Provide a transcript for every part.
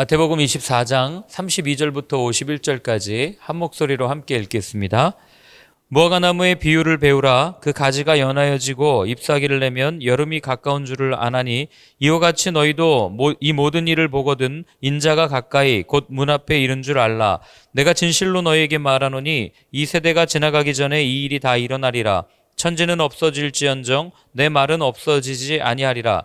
마태복음 24장 32절부터 51절까지 한 목소리로 함께 읽겠습니다. 무화과 나무의 비유를 배우라. 그 가지가 연하여지고 잎사귀를 내면 여름이 가까운 줄을 아나니 이와 같이 너희도 모- 이 모든 일을 보거든 인자가 가까이 곧 문 앞에 이른 줄 알라. 내가 진실로 너희에게 말하노니 이 세대가 지나가기 전에 이 일이 다 일어나리라. 천지는 없어질지언정 내 말은 없어지지 아니하리라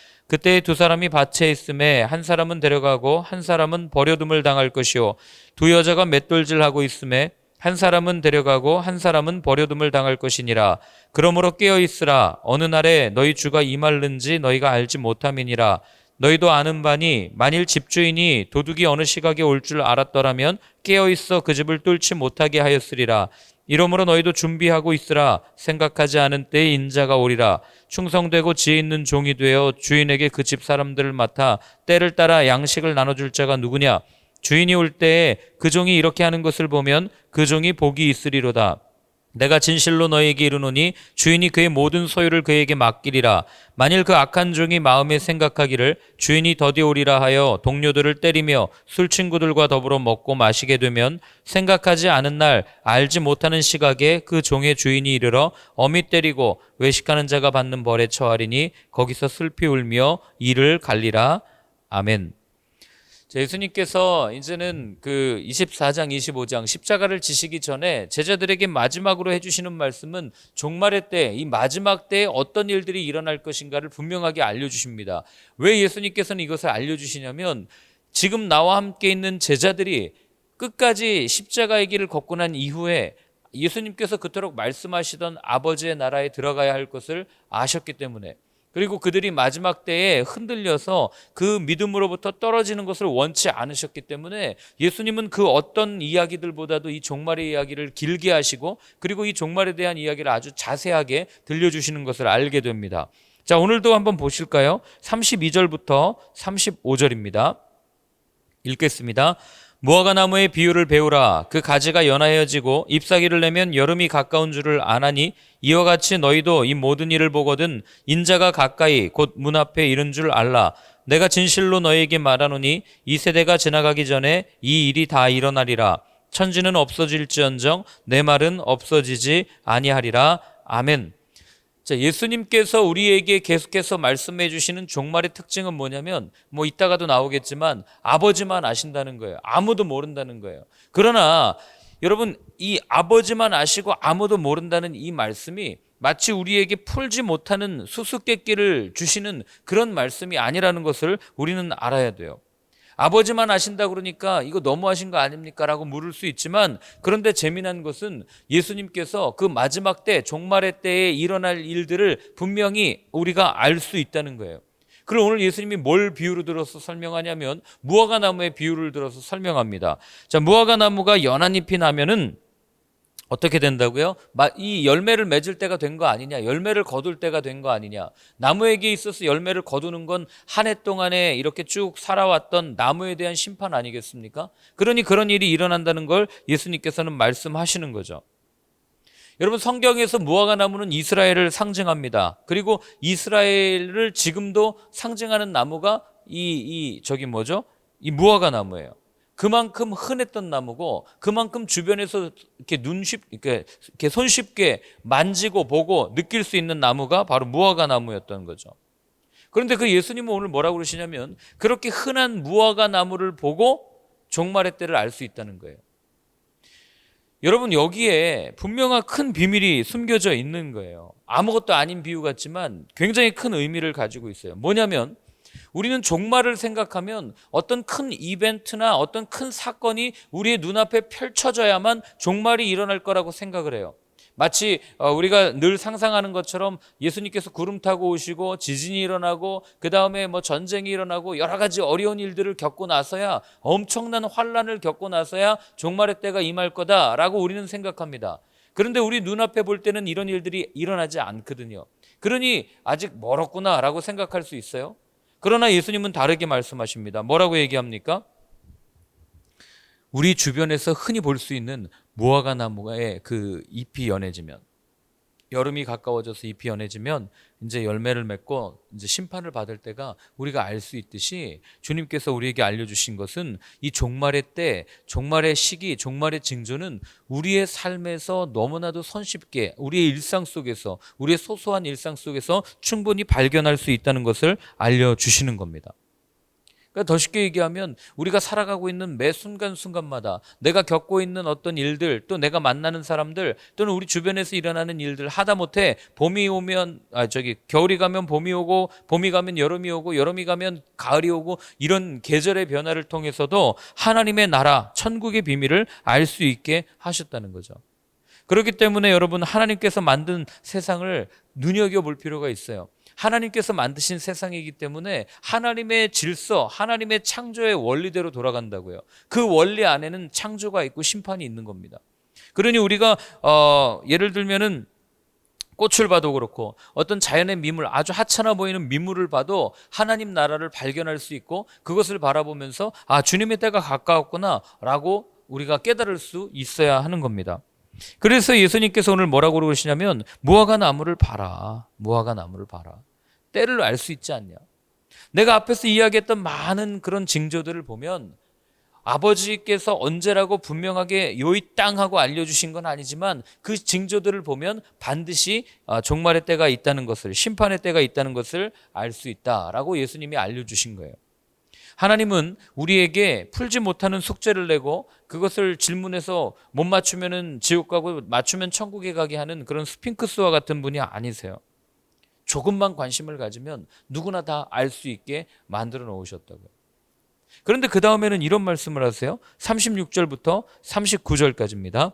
그때 두 사람이 밭에 있음에 한 사람은 데려가고 한 사람은 버려둠을 당할 것이요. 두 여자가 맷돌질하고 있음에 한 사람은 데려가고 한 사람은 버려둠을 당할 것이니라. 그러므로 깨어 있으라. 어느 날에 너희 주가 임할는지 너희가 알지 못함이니라. 너희도 아는 바니 만일 집주인이 도둑이 어느 시각에 올 줄 알았더라면 깨어 있어 그 집을 뚫지 못하게 하였으리라. 이러므로 너희도 준비하고 있으라. 생각하지 않은 때에 인자가 오리라 충성되고 지혜 있는 종이 되어 주인에게 그 집 사람들을 맡아 때를 따라 양식을 나눠줄 자가 누구냐? 주인이 올 때에 그 종이 이렇게 하는 것을 보면 그 종이 복이 있으리로다 내가 진실로 너에게 이르노니 주인이 그의 모든 소유를 그에게 맡기리라 만일 그 악한 종이 마음에 생각하기를 주인이 더디 오리라 하여 동료들을 때리며 술 친구들과 더불어 먹고 마시게 되면 생각하지 않은 날 알지 못하는 시각에 그 종의 주인이 이르러 어미 때리고 외식하는 자가 받는 벌에 처하리니 거기서 슬피 울며 이를 갈리라 아멘. 자, 예수님께서 이제는 그 24장, 25장 십자가를 지시기 전에 제자들에게 마지막으로 해주시는 말씀은 종말의 때, 이 마지막 때에 어떤 일들이 일어날 것인가를 분명하게 알려주십니다. 왜 예수님께서는 이것을 알려주시냐면 지금 나와 함께 있는 제자들이 끝까지 십자가의 길을 걷고 난 이후에 예수님께서 그토록 말씀하시던 아버지의 나라에 들어가야 할 것을 아셨기 때문에 그리고 그들이 마지막 때에 흔들려서 그 믿음으로부터 떨어지는 것을 원치 않으셨기 때문에 예수님은 그 어떤 이야기들보다도 이 종말의 이야기를 길게 하시고 그리고 이 종말에 대한 이야기를 아주 자세하게 들려주시는 것을 알게 됩니다. 자, 오늘도 한번 보실까요? 32절부터 35절입니다. 읽겠습니다. 무화과 나무의 비유를 배우라. 그 가지가 연하여지고 잎사귀를 내면 여름이 가까운 줄을 아나니 이와 같이 너희도 이 모든 일을 보거든 인자가 가까이 곧 문 앞에 이른 줄 알라. 내가 진실로 너희에게 말하노니 이 세대가 지나가기 전에 이 일이 다 일어나리라. 천지는 없어질지언정 내 말은 없어지지 아니하리라. 아멘 자, 예수님께서 우리에게 계속해서 말씀해 주시는 종말의 특징은 뭐냐면 뭐 이따가도 나오겠지만 아버지만 아신다는 거예요. 아무도 모른다는 거예요. 그러나 여러분 이 아버지만 아시고 아무도 모른다는 이 말씀이 마치 우리에게 풀지 못하는 수수께끼를 주시는 그런 말씀이 아니라는 것을 우리는 알아야 돼요. 아버지만 아신다 그러니까 이거 너무하신 거 아닙니까? 라고 물을 수 있지만 그런데 재미난 것은 예수님께서 그 마지막 때 종말의 때에 일어날 일들을 분명히 우리가 알 수 있다는 거예요. 그럼 오늘 예수님이 뭘 비유로 들어서 설명하냐면 무화과 나무의 비유를 들어서 설명합니다. 자, 무화과 나무가 연한 잎이 나면은 어떻게 된다고요? 마- 이 열매를 맺을 때가 된 거 아니냐? 열매를 거둘 때가 된 거 아니냐? 나무에게 있어서 열매를 거두는 건 한 해 동안에 이렇게 쭉 살아왔던 나무에 대한 심판 아니겠습니까? 그러니 그런 일이 일어난다는 걸 예수님께서는 말씀하시는 거죠. 여러분 성경에서 무화과 나무는 이스라엘을 상징합니다. 그리고 이스라엘을 지금도 상징하는 나무가 이, 이 저기 뭐죠? 이 무화과 나무예요. 그만큼 흔했던 나무고 그만큼 주변에서 이렇게 눈쉽 이렇게, 이렇게 손쉽게 만지고 보고 느낄 수 있는 나무가 바로 무화과 나무였던 거죠. 그런데 그 예수님은 오늘 뭐라고 그러시냐면 그렇게 흔한 무화과 나무를 보고 종말의 때를 알 수 있다는 거예요. 여러분 여기에 분명한 큰 비밀이 숨겨져 있는 거예요. 아무것도 아닌 비유 같지만 굉장히 큰 의미를 가지고 있어요. 뭐냐면 우리는 종말을 생각하면 어떤 큰 이벤트나 어떤 큰 사건이 우리의 눈앞에 펼쳐져야만 종말이 일어날 거라고 생각을 해요. 마치 어, 우리가 늘 상상하는 것처럼 예수님께서 구름 타고 오시고 지진이 일어나고 그 다음에 뭐 전쟁이 일어나고 여러 가지 어려운 일들을 겪고 나서야 엄청난 환란을 겪고 나서야 종말의 때가 임할 거다라고 우리는 생각합니다. 그런데 우리 눈앞에 볼 때는 이런 일들이 일어나지 않거든요. 그러니 아직 멀었구나라고 생각할 수 있어요. 그러나 예수님은 다르게 말씀하십니다. 뭐라고 얘기합니까? 우리 주변에서 흔히 볼 수 있는 무화과 나무의 그 잎이 연해지면 여름이 가까워져서 잎이 연해지면 이제 열매를 맺고 이제 심판을 받을 때가 우리가 알 수 있듯이 주님께서 우리에게 알려주신 것은 이 종말의 때, 종말의 시기, 종말의 징조는 우리의 삶에서 너무나도 손쉽게 우리의 일상 속에서 우리의 소소한 일상 속에서 충분히 발견할 수 있다는 것을 알려주시는 겁니다. 그러니까 더 쉽게 얘기하면 우리가 살아가고 있는 매 순간순간마다 내가 겪고 있는 어떤 일들 또 내가 만나는 사람들 또는 우리 주변에서 일어나는 일들 하다못해 봄이 오면 아 저기 겨울이 가면 봄이 오고 봄이 가면 여름이 오고 여름이 가면 가을이 오고 이런 계절의 변화를 통해서도 하나님의 나라 천국의 비밀을 알 수 있게 하셨다는 거죠. 그렇기 때문에 여러분 하나님께서 만든 세상을 눈여겨 볼 필요가 있어요. 하나님께서 만드신 세상이기 때문에 하나님의 질서, 하나님의 창조의 원리대로 돌아간다고요. 그 원리 안에는 창조가 있고 심판이 있는 겁니다. 그러니 우리가 어, 예를 들면은 꽃을 봐도 그렇고 어떤 자연의 미물 아주 하찮아 보이는 미물을 봐도 하나님 나라를 발견할 수 있고 그것을 바라보면서 아 주님의 때가 가까웠구나라고 우리가 깨달을 수 있어야 하는 겁니다. 그래서 예수님께서 오늘 뭐라고 그러시냐면 무화과 나무를 봐라. 무화과 나무를 봐라. 때를 알 수 있지 않냐. 내가 앞에서 이야기했던 많은 그런 징조들을 보면 아버지께서 언제라고 분명하게 요이 땅하고 알려주신 건 아니지만 그 징조들을 보면 반드시 아, 종말의 때가 있다는 것을 심판의 때가 있다는 것을 알 수 있다라고 예수님이 알려주신 거예요. 하나님은 우리에게 풀지 못하는 숙제를 내고 그것을 질문해서 못 맞추면은 지옥 가고 맞추면 천국에 가게 하는 그런 스핑크스와 같은 분이 아니세요. 조금만 관심을 가지면 누구나 다 알 수 있게 만들어 놓으셨다고요. 그런데 그 다음에는 이런 말씀을 하세요. 36절부터 39절까지입니다.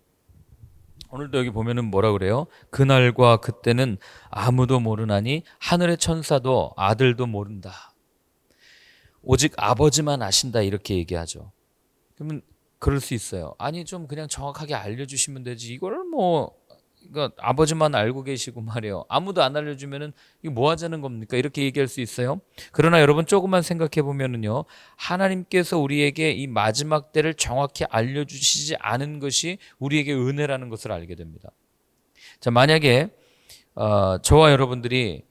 오늘도 여기 보면은 뭐라 그래요? 그날과 그때는 아무도 모르나니 하늘의 천사도 아들도 모른다. 오직 아버지만 아신다 이렇게 얘기하죠. 그러면 그럴 수 있어요. 아니 좀 그냥 정확하게 알려주시면 되지. 이거를 뭐 그러니까 아버지만 알고 계시고 말이에요. 아무도 안 알려주면은 이거 뭐 하자는 겁니까? 이렇게 얘기할 수 있어요. 그러나 여러분 조금만 생각해 보면은요, 하나님께서 우리에게 이 마지막 때를 정확히 알려주시지 않은 것이 우리에게 은혜라는 것을 알게 됩니다. 자, 만약에 어, 저와 여러분들이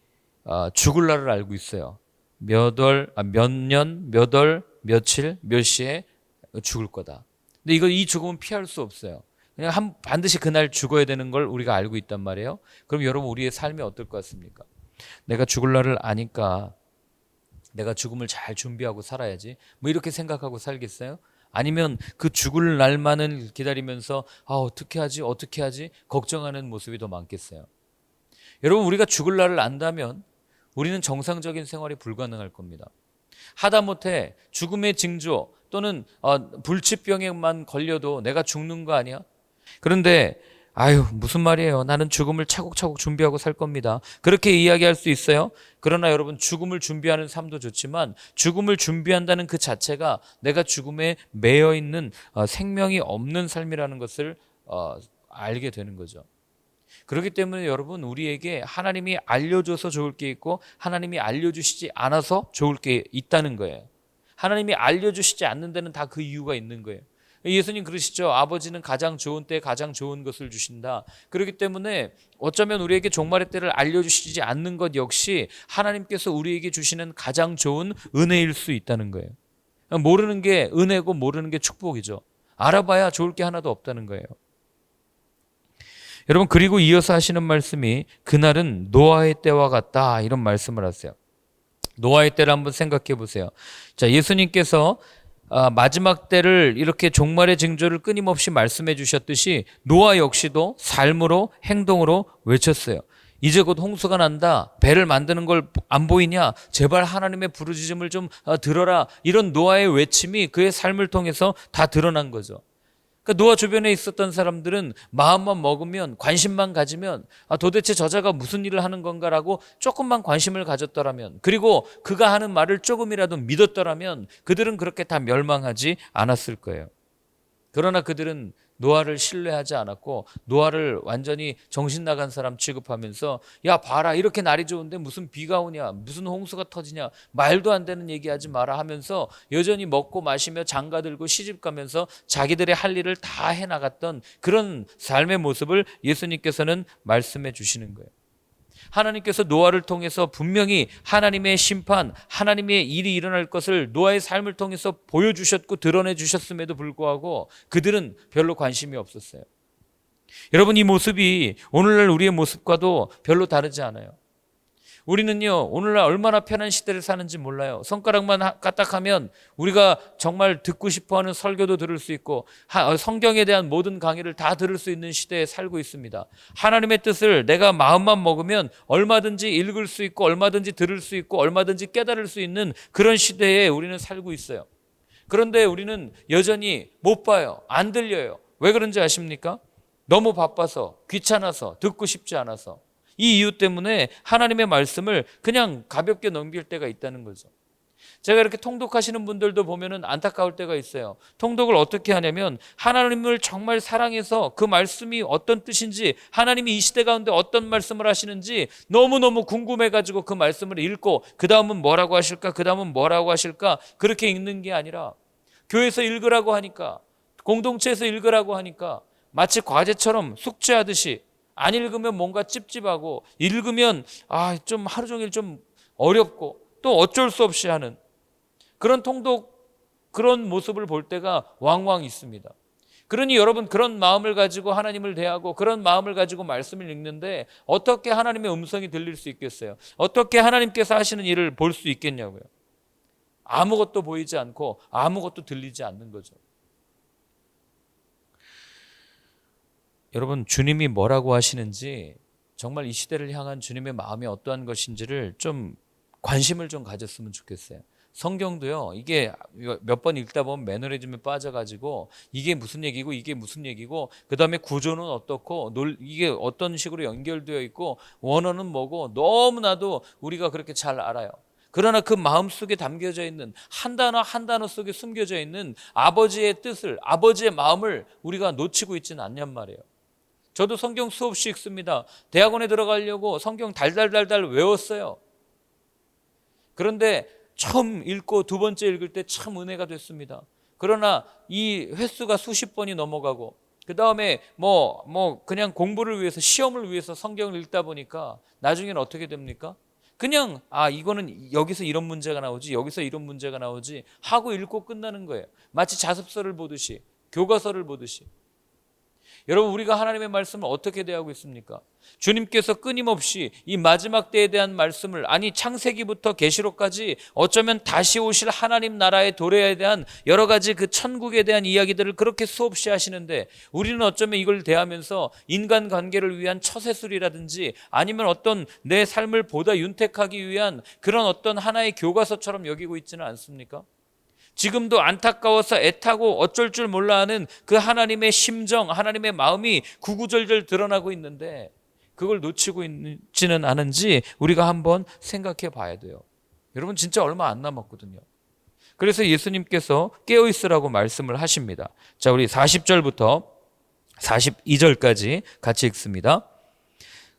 어, 죽을 날을 알고 있어요. 몇 월, 아, 몇 년, 몇 월, 며칠, 몇 시에 죽을 거다. 근데 이거 이 죽음은 피할 수 없어요. 그냥 한, 반드시 그날 죽어야 되는 걸 우리가 알고 있단 말이에요. 그럼 여러분 우리의 삶이 어떨 것 같습니까? 내가 죽을 날을 아니까 내가 죽음을 잘 준비하고 살아야지. 뭐 이렇게 생각하고 살겠어요? 아니면 그 죽을 날만을 기다리면서 아 어떻게 하지 어떻게 하지 걱정하는 모습이 더 많겠어요. 여러분 우리가 죽을 날을 안다면 우리는 정상적인 생활이 불가능할 겁니다. 하다못해 죽음의 징조 또는 어, 불치병에만 걸려도 내가 죽는 거 아니야? 그런데 아유 무슨 말이에요. 나는 죽음을 차곡차곡 준비하고 살 겁니다. 그렇게 이야기할 수 있어요. 그러나 여러분 죽음을 준비하는 삶도 좋지만 죽음을 준비한다는 그 자체가 내가 죽음에 매여 있는 어, 생명이 없는 삶이라는 것을 어, 알게 되는 거죠. 그렇기 때문에 여러분 우리에게 하나님이 알려줘서 좋을 게 있고 하나님이 알려주시지 않아서 좋을 게 있다는 거예요. 하나님이 알려주시지 않는 데는 다 그 이유가 있는 거예요. 예수님 그러시죠. 아버지는 가장 좋은 때 가장 좋은 것을 주신다. 그렇기 때문에 어쩌면 우리에게 종말의 때를 알려주시지 않는 것 역시 하나님께서 우리에게 주시는 가장 좋은 은혜일 수 있다는 거예요. 모르는 게 은혜고 모르는 게 축복이죠. 알아봐야 좋을 게 하나도 없다는 거예요. 여러분 그리고 이어서 하시는 말씀이 그날은 노아의 때와 같다 이런 말씀을 하세요. 노아의 때를 한번 생각해 보세요. 자 예수님께서 아, 마지막 때를 이렇게 종말의 징조를 끊임없이 말씀해 주셨듯이 노아 역시도 삶으로 행동으로 외쳤어요. 이제 곧 홍수가 난다. 배를 만드는 걸 안 보이냐? 제발 하나님의 부르짖음을 좀 어, 들어라. 이런 노아의 외침이 그의 삶을 통해서 다 드러난 거죠. 그러니까 노아 주변에 있었던 사람들은 마음만 먹으면 관심만 가지면 아, 도대체 저자가 무슨 일을 하는 건가라고 조금만 관심을 가졌더라면 그리고 그가 하는 말을 조금이라도 믿었더라면 그들은 그렇게 다 멸망하지 않았을 거예요. 그러나 그들은 노아를 신뢰하지 않았고 노아를 완전히 정신 나간 사람 취급하면서 야 봐라 이렇게 날이 좋은데 무슨 비가 오냐 무슨 홍수가 터지냐 말도 안 되는 얘기하지 마라 하면서 여전히 먹고 마시며 장가 들고 시집 가면서 자기들의 할 일을 다 해 나갔던 그런 삶의 모습을 예수님께서는 말씀해 주시는 거예요. 하나님께서 노아를 통해서 분명히 하나님의 심판, 하나님의 일이 일어날 것을 노아의 삶을 통해서 보여주셨고 드러내 주셨음에도 불구하고 그들은 별로 관심이 없었어요. 여러분, 이 모습이 오늘날 우리의 모습과도 별로 다르지 않아요. 우리는요, 오늘날 얼마나 편한 시대를 사는지 몰라요. 손가락만 하- 까딱하면 우리가 정말 듣고 싶어 하는 설교도 들을 수 있고, 하- 어, 성경에 대한 모든 강의를 다 들을 수 있는 시대에 살고 있습니다. 하나님의 뜻을 내가 마음만 먹으면 얼마든지 읽을 수 있고, 얼마든지 들을 수 있고, 얼마든지 깨달을 수 있는 그런 시대에 우리는 살고 있어요. 그런데 우리는 여전히 못 봐요. 안 들려요. 왜 그런지 아십니까? 너무 바빠서, 귀찮아서, 듣고 싶지 않아서. 이 이유 때문에 하나님의 말씀을 그냥 가볍게 넘길 때가 있다는 거죠. 제가 이렇게 통독하시는 분들도 보면은 안타까울 때가 있어요. 통독을 어떻게 하냐면 하나님을 정말 사랑해서 그 말씀이 어떤 뜻인지 하나님이 이 시대 가운데 어떤 말씀을 하시는지 너무너무 궁금해가지고 그 말씀을 읽고 그 다음은 뭐라고 하실까? 그 다음은 뭐라고 하실까? 그렇게 읽는 게 아니라 교회에서 읽으라고 하니까 공동체에서 읽으라고 하니까 마치 과제처럼 숙제하듯이 안 읽으면 뭔가 찝찝하고 읽으면 아 좀 하루 종일 좀 어렵고 또 어쩔 수 없이 하는 그런 통독 그런 모습을 볼 때가 왕왕 있습니다. 그러니 여러분 그런 마음을 가지고 하나님을 대하고 그런 마음을 가지고 말씀을 읽는데 어떻게 하나님의 음성이 들릴 수 있겠어요? 어떻게 하나님께서 하시는 일을 볼 수 있겠냐고요. 아무것도 보이지 않고 아무것도 들리지 않는 거죠. 여러분 주님이 뭐라고 하시는지 정말 이 시대를 향한 주님의 마음이 어떠한 것인지를 좀 관심을 좀 가졌으면 좋겠어요. 성경도요. 이게 몇 번 읽다 보면 매너리즘에 빠져가지고 이게 무슨 얘기고 이게 무슨 얘기고 그 다음에 구조는 어떻고 놀- 이게 어떤 식으로 연결되어 있고 원어는 뭐고 너무나도 우리가 그렇게 잘 알아요. 그러나 그 마음 속에 담겨져 있는 한 단어 한 단어 속에 숨겨져 있는 아버지의 뜻을 아버지의 마음을 우리가 놓치고 있지는 않냔 말이에요. 저도 성경 수없이 읽습니다. 대학원에 들어가려고 성경 달달달달 외웠어요. 그런데 처음 읽고 두 번째 읽을 때 참 은혜가 됐습니다. 그러나 이 횟수가 수십 번이 넘어가고 그 다음에 뭐, 뭐 그냥 공부를 위해서 시험을 위해서 성경을 읽다 보니까 나중에는 어떻게 됩니까? 그냥 아 이거는 여기서 이런 문제가 나오지 여기서 이런 문제가 나오지 하고 읽고 끝나는 거예요. 마치 자습서를 보듯이 교과서를 보듯이. 여러분 우리가 하나님의 말씀을 어떻게 대하고 있습니까? 주님께서 끊임없이 이 마지막 때에 대한 말씀을 아니 창세기부터 계시록까지 어쩌면 다시 오실 하나님 나라의 도래에 대한 여러 가지 그 천국에 대한 이야기들을 그렇게 수없이 하시는데 우리는 어쩌면 이걸 대하면서 인간 관계를 위한 처세술이라든지 아니면 어떤 내 삶을 보다 윤택하기 위한 그런 어떤 하나의 교과서처럼 여기고 있지는 않습니까? 지금도 안타까워서 애타고 어쩔 줄 몰라 하는 그 하나님의 심정, 하나님의 마음이 구구절절 드러나고 있는데 그걸 놓치고 있지는 않은지 우리가 한번 생각해 봐야 돼요. 여러분 진짜 얼마 안 남았거든요. 그래서 예수님께서 깨어 있으라고 말씀을 하십니다. 자, 우리 40절부터 42절까지 같이 읽습니다.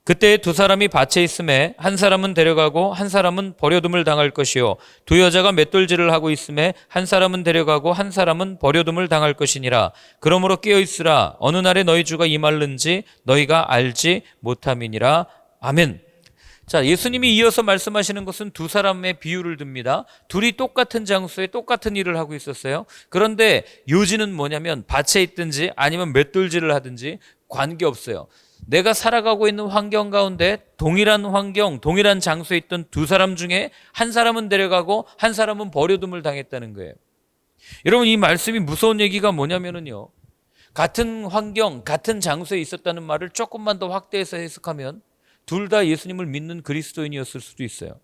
그때 두 사람이 밭에 있음에 한 사람은 데려가고 한 사람은 버려둠을 당할 것이요 두 여자가 맷돌질을 하고 있음에 한 사람은 데려가고 한 사람은 버려둠을 당할 것이니라 그러므로 깨어 있으라 어느 날에 너희 주가 임할는지 너희가 알지 못함이니라 아멘. 자, 예수님이 이어서 말씀하시는 것은 두 사람의 비유를 듭니다. 둘이 똑같은 장소에 똑같은 일을 하고 있었어요. 그런데 요지는 뭐냐면 밭에 있든지 아니면 맷돌질을 하든지 관계 없어요. 내가 살아가고 있는 환경 가운데 동일한 환경, 동일한 장소에 있던 두 사람 중에 한 사람은 데려가고 한 사람은 버려둠을 당했다는 거예요. 여러분 이 말씀이 무서운 얘기가 뭐냐면은요. 같은 환경, 같은 장소에 있었다는 말을 조금만 더 확대해서 해석하면 둘 다 예수님을 믿는 그리스도인이었을 수도 있어요.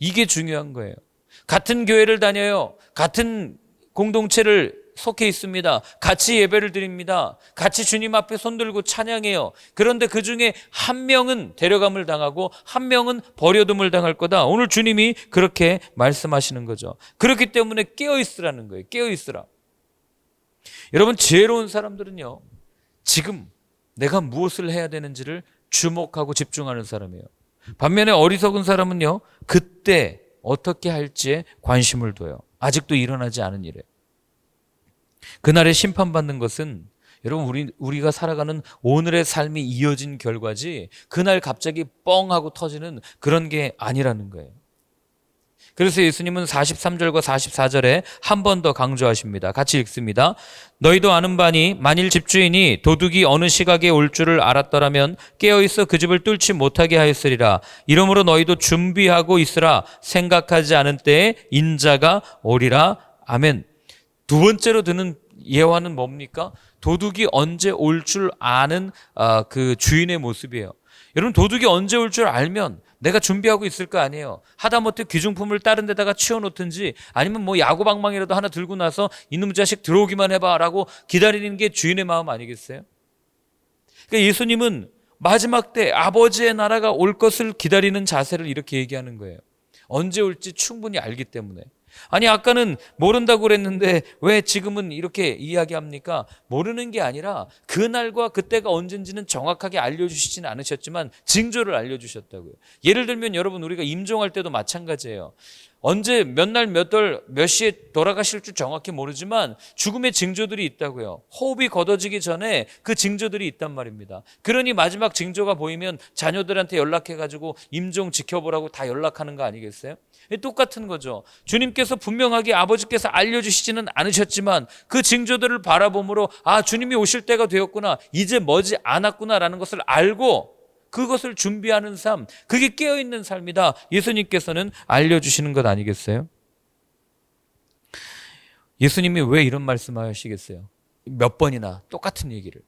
이게 중요한 거예요. 같은 교회를 다녀요. 같은 공동체를 속해 있습니다. 같이 예배를 드립니다. 같이 주님 앞에 손들고 찬양해요. 그런데 그 중에 한 명은 데려감을 당하고 한 명은 버려둠을 당할 거다. 오늘 주님이 그렇게 말씀하시는 거죠. 그렇기 때문에 깨어 있으라는 거예요. 깨어 있으라. 여러분 지혜로운 사람들은요. 지금 내가 무엇을 해야 되는지를 주목하고 집중하는 사람이에요. 반면에 어리석은 사람은요. 그때 어떻게 할지에 관심을 둬요. 아직도 일어나지 않은 일에. 그날에 심판받는 것은 여러분 우리 우리가 살아가는 오늘의 삶이 이어진 결과지 그날 갑자기 뻥 하고 터지는 그런 게 아니라는 거예요. 그래서 예수님은 43절과 44절에 한 번 더 강조하십니다. 같이 읽습니다. 너희도 아는 바니 만일 집주인이 도둑이 어느 시각에 올 줄을 알았더라면 깨어 있어 그 집을 뚫지 못하게 하였으리라. 이러므로 너희도 준비하고 있으라. 생각하지 않은 때에 인자가 오리라. 아멘. 두 번째로 드는 예화는 뭡니까? 도둑이 언제 올 줄 아는 아, 그 주인의 모습이에요. 여러분 도둑이 언제 올 줄 알면 내가 준비하고 있을 거 아니에요. 하다못해 귀중품을 다른 데다가 치워놓든지 아니면 뭐 야구방망이라도 하나 들고 나서 이놈 자식 들어오기만 해봐라고 기다리는 게 주인의 마음 아니겠어요? 그러니까 예수님은 마지막 때 아버지의 나라가 올 것을 기다리는 자세를 이렇게 얘기하는 거예요. 언제 올지 충분히 알기 때문에. 아니 아까는 모른다고 그랬는데 왜 지금은 이렇게 이야기합니까? 모르는 게 아니라 그날과 그때가 언젠지는 정확하게 알려주시지는 않으셨지만 징조를 알려주셨다고요. 예를 들면 여러분 우리가 임종할 때도 마찬가지예요. 언제 몇 날몇월몇 시에 돌아가실 줄 정확히 모르지만 죽음의 징조들이 있다고요. 호흡이 걷어지기 전에 그 징조들이 있단 말입니다. 그러니 마지막 징조가 보이면 자녀들한테 연락해 가지고 임종 지켜보라고 다 연락하는 거 아니겠어요? 똑같은 거죠. 주님께서 분명하게 아버지께서 알려주시지는 않으셨지만 그 징조들을 바라봄으로 아 주님이 오실 때가 되었구나 이제 머지 않았구나라는 것을 알고 그것을 준비하는 삶, 그게 깨어있는 삶이다. 예수님께서는 알려주시는 것 아니겠어요? 예수님이 왜 이런 말씀 하시겠어요? 몇 번이나 똑같은 얘기를.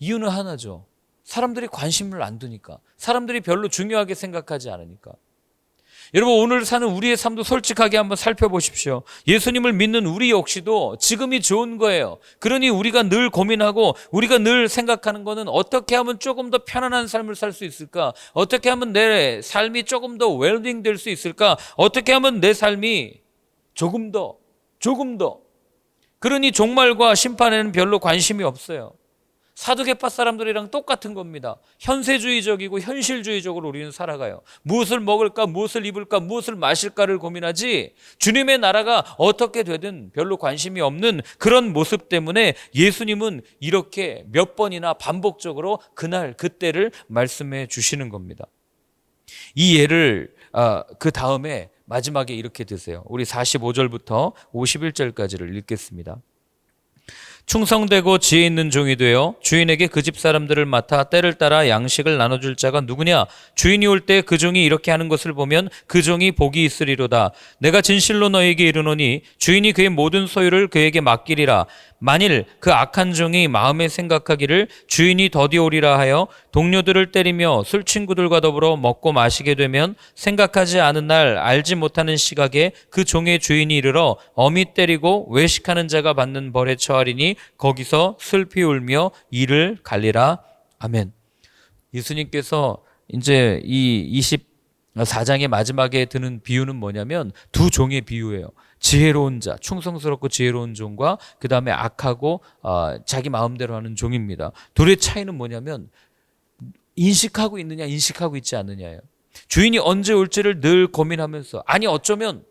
이유는 하나죠. 사람들이 관심을 안 두니까. 사람들이 별로 중요하게 생각하지 않으니까. 여러분 오늘 사는 우리의 삶도 솔직하게 한번 살펴보십시오. 예수님을 믿는 우리 역시도 지금이 좋은 거예요. 그러니 우리가 늘 고민하고 우리가 늘 생각하는 거는 어떻게 하면 조금 더 편안한 삶을 살 수 있을까? 어떻게 하면 내 삶이 조금 더 웰빙 될 수 있을까? 어떻게 하면 내 삶이 조금 더 조금 더 그러니 종말과 심판에는 별로 관심이 없어요. 사두개파 사람들이랑 똑같은 겁니다. 현세주의적이고 현실주의적으로 우리는 살아가요. 무엇을 먹을까, 무엇을 입을까, 무엇을 마실까를 고민하지 주님의 나라가 어떻게 되든 별로 관심이 없는 그런 모습 때문에 예수님은 이렇게 몇 번이나 반복적으로 그날 그때를 말씀해 주시는 겁니다. 이 예를 아, 그 다음에 마지막에 이렇게 드세요. 우리 45절부터 51절까지를 읽겠습니다. 충성되고 지혜 있는 종이 되어 주인에게 그 집 사람들을 맡아 때를 따라 양식을 나눠줄 자가 누구냐? 주인이 올 때 그 종이 이렇게 하는 것을 보면 그 종이 복이 있으리로다. 내가 진실로 너에게 이르노니 주인이 그의 모든 소유를 그에게 맡기리라. 만일 그 악한 종이 마음에 생각하기를 주인이 더디오리라 하여 동료들을 때리며 술 친구들과 더불어 먹고 마시게 되면 생각하지 않은 날 알지 못하는 시각에 그 종의 주인이 이르러 어미 때리고 외식하는 자가 받는 벌에 처하리니 거기서 슬피 울며 이를 갈리라. 아멘. 예수님께서 이제 이 24장의 마지막에 드는 비유는 뭐냐면 두 종의 비유예요. 지혜로운 자, 충성스럽고 지혜로운 종과 그 다음에 악하고 어, 자기 마음대로 하는 종입니다. 둘의 차이는 뭐냐면 인식하고 있느냐, 인식하고 있지 않느냐예요. 주인이 언제 올지를 늘 고민하면서 아니 어쩌면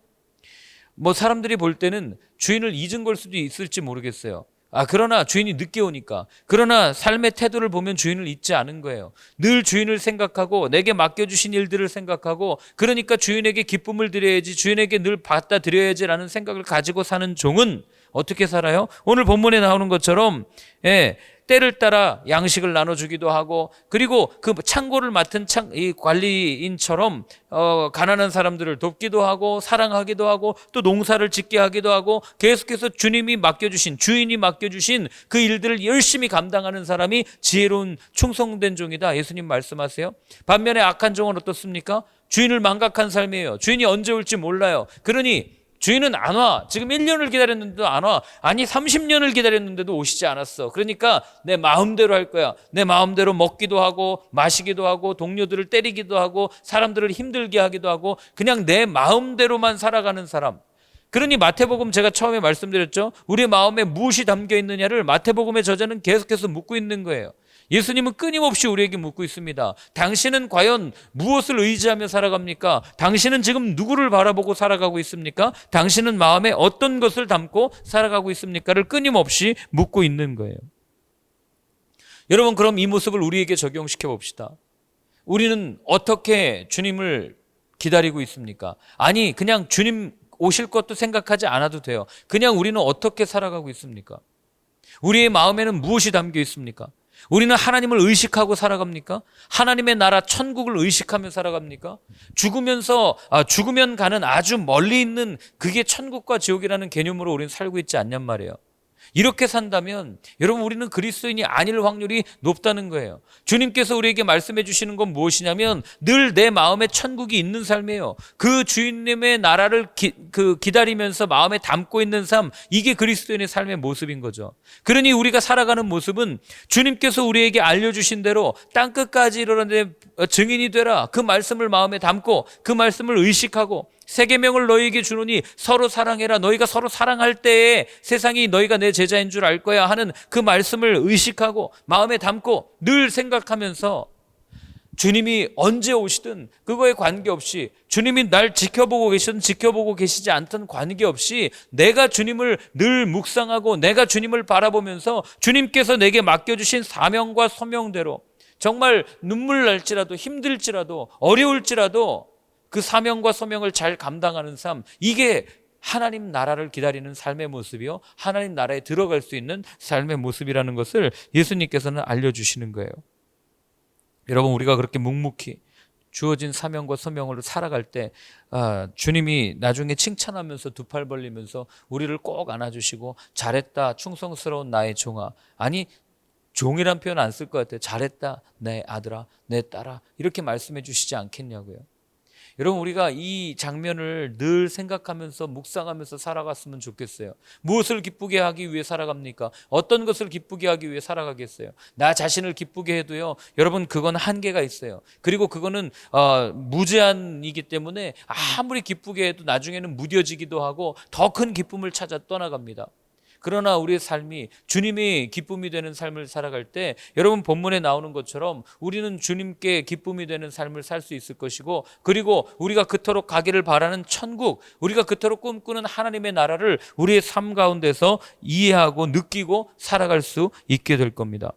뭐 사람들이 볼 때는 주인을 잊은 걸 수도 있을지 모르겠어요. 아, 그러나 주인이 늦게 오니까. 그러나 삶의 태도를 보면 주인을 잊지 않은 거예요. 늘 주인을 생각하고 내게 맡겨주신 일들을 생각하고 그러니까 주인에게 기쁨을 드려야지 주인에게 늘 받다 드려야지라는 생각을 가지고 사는 종은 어떻게 살아요? 오늘 본문에 나오는 것처럼 예, 때를 따라 양식을 나눠주기도 하고 그리고 그 창고를 맡은 창, 이 관리인처럼 어, 가난한 사람들을 돕기도 하고 사랑하기도 하고 또 농사를 짓게 하기도 하고 계속해서 주님이 맡겨주신 주인이 맡겨주신 그 일들을 열심히 감당하는 사람이 지혜로운 충성된 종이다. 예수님 말씀하세요. 반면에 악한 종은 어떻습니까? 주인을 망각한 삶이에요. 주인이 언제 올지 몰라요. 그러니 주인은 안 와. 지금 1년을 기다렸는데도 안 와. 아니 30년을 기다렸는데도 오시지 않았어. 그러니까 내 마음대로 할 거야. 내 마음대로 먹기도 하고 마시기도 하고 동료들을 때리기도 하고 사람들을 힘들게 하기도 하고 그냥 내 마음대로만 살아가는 사람. 그러니 마태복음 제가 처음에 말씀드렸죠. 우리 마음에 무엇이 담겨 있느냐를 마태복음의 저자는 계속해서 묻고 있는 거예요. 예수님은 끊임없이 우리에게 묻고 있습니다. 당신은 과연 무엇을 의지하며 살아갑니까? 당신은 지금 누구를 바라보고 살아가고 있습니까? 당신은 마음에 어떤 것을 담고 살아가고 있습니까를 끊임없이 묻고 있는 거예요. 여러분, 그럼 이 모습을 우리에게 적용시켜 봅시다. 우리는 어떻게 주님을 기다리고 있습니까? 아니, 그냥 주님 오실 것도 생각하지 않아도 돼요. 그냥 우리는 어떻게 살아가고 있습니까? 우리의 마음에는 무엇이 담겨 있습니까? 우리는 하나님을 의식하고 살아갑니까? 하나님의 나라 천국을 의식하며 살아갑니까? 죽으면서 아, 죽으면 가는 아주 멀리 있는 그게 천국과 지옥이라는 개념으로 우리는 살고 있지 않냔 말이에요. 이렇게 산다면 여러분 우리는 그리스도인이 아닐 확률이 높다는 거예요. 주님께서 우리에게 말씀해 주시는 건 무엇이냐면 늘 내 마음에 천국이 있는 삶이에요. 그 주인님의 나라를 기, 그 기다리면서 마음에 담고 있는 삶 이게 그리스도인의 삶의 모습인 거죠. 그러니 우리가 살아가는 모습은 주님께서 우리에게 알려 주신 대로 땅 끝까지 이르는데 증인이 되라. 그 말씀을 마음에 담고 그 말씀을 의식하고 세 계명을 너희에게 주노니 서로 사랑해라. 너희가 서로 사랑할 때에 세상이 너희가 내 제자인 줄 알 거야 하는 그 말씀을 의식하고 마음에 담고 늘 생각하면서 주님이 언제 오시든 그거에 관계없이 주님이 날 지켜보고 계시든 지켜보고 계시지 않든 관계없이 내가 주님을 늘 묵상하고 내가 주님을 바라보면서 주님께서 내게 맡겨주신 사명과 소명대로 정말 눈물 날지라도 힘들지라도 어려울지라도 그 사명과 소명을 잘 감당하는 삶 이게 하나님 나라를 기다리는 삶의 모습이요. 하나님 나라에 들어갈 수 있는 삶의 모습이라는 것을 예수님께서는 알려주시는 거예요. 여러분 우리가 그렇게 묵묵히 주어진 사명과 소명으로 살아갈 때 아, 주님이 나중에 칭찬하면서 두 팔 벌리면서 우리를 꼭 안아주시고 잘했다 충성스러운 나의 종아. 아니 종이란 표현 안 쓸 것 같아요. 잘했다 내 아들아 내 딸아. 이렇게 말씀해 주시지 않겠냐고요 여러분 우리가 이 장면을 늘 생각하면서 묵상하면서 살아갔으면 좋겠어요. 무엇을 기쁘게 하기 위해 살아갑니까? 어떤 것을 기쁘게 하기 위해 살아가겠어요? 나 자신을 기쁘게 해도요. 여러분 그건 한계가 있어요. 그리고 그거는 어, 무제한이기 때문에 아무리 기쁘게 해도 나중에는 무뎌지기도 하고 더 큰 기쁨을 찾아 떠나갑니다. 그러나 우리의 삶이 주님이 기쁨이 되는 삶을 살아갈 때 여러분 본문에 나오는 것처럼 우리는 주님께 기쁨이 되는 삶을 살 수 있을 것이고 그리고 우리가 그토록 가기를 바라는 천국 우리가 그토록 꿈꾸는 하나님의 나라를 우리의 삶 가운데서 이해하고 느끼고 살아갈 수 있게 될 겁니다.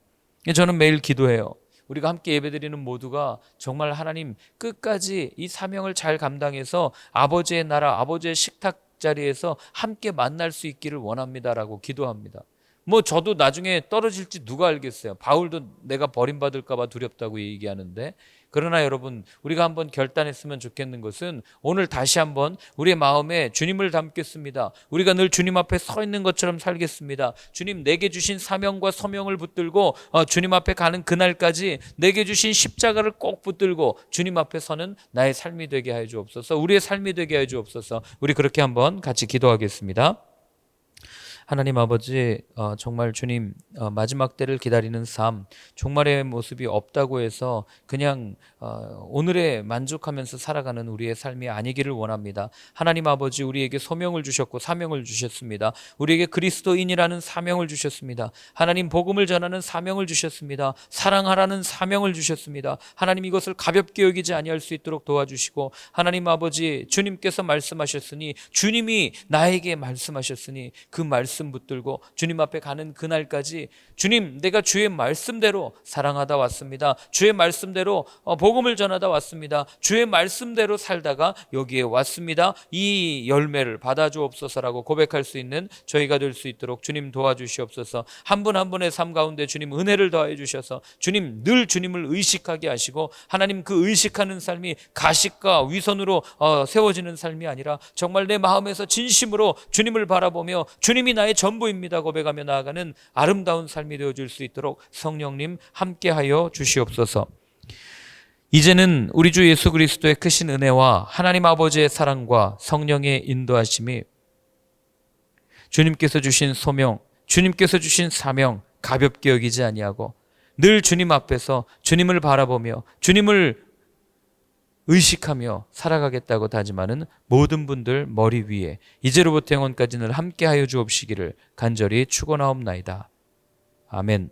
저는 매일 기도해요. 우리가 함께 예배드리는 모두가 정말 하나님 끝까지 이 사명을 잘 감당해서 아버지의 나라, 아버지의 식탁 자리에서 함께 만날 수 있기를 원합니다라고 기도합니다. 뭐 저도 나중에 떨어질지 누가 알겠어요. 바울도 내가 버림받을까봐 두렵다고 얘기하는데 그러나 여러분 우리가 한번 결단했으면 좋겠는 것은 오늘 다시 한번 우리의 마음에 주님을 담겠습니다. 우리가 늘 주님 앞에 서 있는 것처럼 살겠습니다. 주님 내게 주신 사명과 소명을 붙들고 어, 주님 앞에 가는 그날까지 내게 주신 십자가를 꼭 붙들고 주님 앞에 서는 나의 삶이 되게 하여 주옵소서. 우리의 삶이 되게 하여 주옵소서. 우리 그렇게 한번 같이 기도하겠습니다. 하나님 아버지 어, 정말 주님 어, 마지막 때를 기다리는 삶 종말의 모습이 없다고 해서 그냥 어, 오늘에 만족하면서 살아가는 우리의 삶이 아니기를 원합니다. 하나님 아버지 우리에게 소명을 주셨고 사명을 주셨습니다. 우리에게 그리스도인이라는 사명을 주셨습니다. 하나님 복음을 전하는 사명을 주셨습니다. 사랑하라는 사명을 주셨습니다. 하나님 이것을 가볍게 여기지 아니할 수 있도록 도와주시고 하나님 아버지 주님께서 말씀하셨으니 주님이 나에게 말씀하셨으니 그 말씀 말씀 붙들고 주님 앞에 가는 그날까지 주님 내가 주의 말씀대로 사랑하다 왔습니다. 주의 말씀대로 어, 복음을 전하다 왔습니다. 주의 말씀대로 살다가 여기에 왔습니다. 이 열매를 받아 주옵소서라고 고백할 수 있는 저희가 될 수 있도록 주님 도와주시옵소서. 한 분 한 분의 삶 가운데 주님 은혜를 더해 주셔서 주님 늘 주님을 의식하게 하시고 하나님 그 의식하는 삶이 가식과 위선으로 어, 세워지는 삶이 아니라 정말 내 마음에서 진심으로 주님을 바라보며 주님이 나의 전부입니다 고백하며 나아가는 아름다운 삶이 되어줄 수 있도록 성령님 함께하여 주시옵소서. 이제는 우리 주 예수 그리스도의 크신 은혜와 하나님 아버지의 사랑과 성령의 인도하심이 주님께서 주신 소명, 주님께서 주신 사명 가볍게 여기지 아니하고 늘 주님 앞에서 주님을 바라보며 주님을 의식하며 살아가겠다고 다짐하는 모든 분들 머리 위에 이제로부터 영원까지 늘 함께하여 주옵시기를 간절히 축원하옵나이다. 아멘.